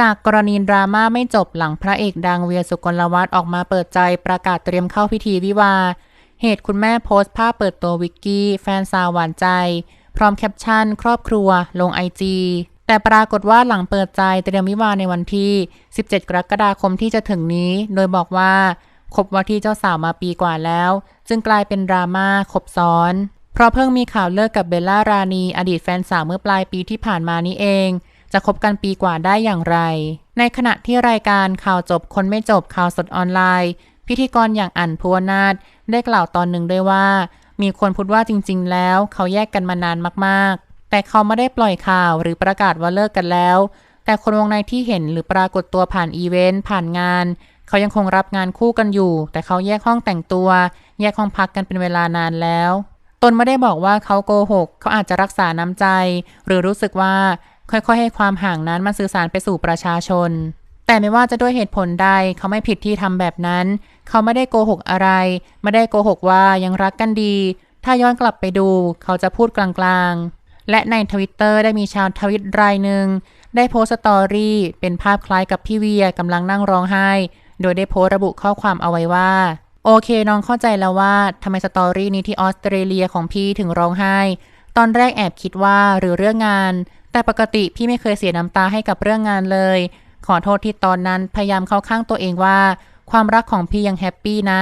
จากกรณีดราม่าไม่จบหลังพระเอกดังเวียสุกลวัฒน์ออกมาเปิดใจประกาศเตรียมเข้าพิธีวิวา เหตุคุณแม่โพสต์ภาพเปิดตัววิกกี้ แฟนสาวหวานใจ พร้อมแคปชั่น ครอบครัว ลงไอจีแต่ปรากฏว่าหลังเปิดใจเตรียมวิวาในวันที่ 17 กรกฎาคมที่จะถึงนี้ โดยบอกว่าคบว่าที่เจ้าสาวมาปีกว่าแล้ว จึงกลายเป็นดราม่าคบซ้อน เพราะเพิ่งมีข่าวเลิกกับเบลล่ารานี อดีตแฟนสาวเมื่อปลายปีที่ผ่านมานี้เอง จะคบกันปีกว่าได้อย่างไร ในขณะที่รายการข่าวจบคนไม่จบข่าวสดออนไลน์ พิธีกรอย่างอั๋นภูวนาถได้กล่าวตอนหนึ่งด้วยว่า มีคนพูดว่าจริง ๆ แล้ว เขาแยกกันมานานมากๆ แต่เขาไม่ได้ปล่อยข่าวหรือประกาศว่าเลิกกันแล้ว แต่คนวงในที่เห็นหรือปรากฏตัวผ่านอีเวนต์ผ่านงาน เขายังคงรับงานคู่กันอยู่ แต่เขาแยกห้องแต่งตัว แยกห้องพักกันเป็นเวลานานแล้วตนไม่ได้บอกว่าเขาโกหก เขาอาจจะรักษาน้ำใจ หรือรู้สึกว่า ค่อยๆ ให้ความห่างนั้นมันสื่อสารไปสู่ประชาชน แต่ไม่ว่าจะด้วยเหตุผลใดเขาไม่ผิดที่ทำแบบนั้น เขาไม่ได้โกหกอะไร ไม่ได้โกหกว่ายังรักกันดี ถ้าย้อนกลับไปดู เขาจะพูดกลางๆ และในทวิตเตอร์ได้มีชาวทวิตรายหนึ่งได้โพสต์สตอรี่เป็นภาพคล้ายกับพี่เวียกำลังนั่งร้องไห้ โดยได้โพสต์ระบุข้อความเอาไว้ว่า โอเคน้องเข้าใจแล้วว่าทำไมสตอรี่นี้ที่ออสเตรเลียของพี่ถึงร้องไห้ ตอนแรกแอบคิดว่าหรือเรื่องงาน แต่ปกติพี่ไม่เคยเสียน้ำตาให้กับเรื่องงานเลย ขอโทษที่ตอนนั้นพยายามเข้าข้างตัวเองว่า ความรักของพี่ยังแฮปปี้นะ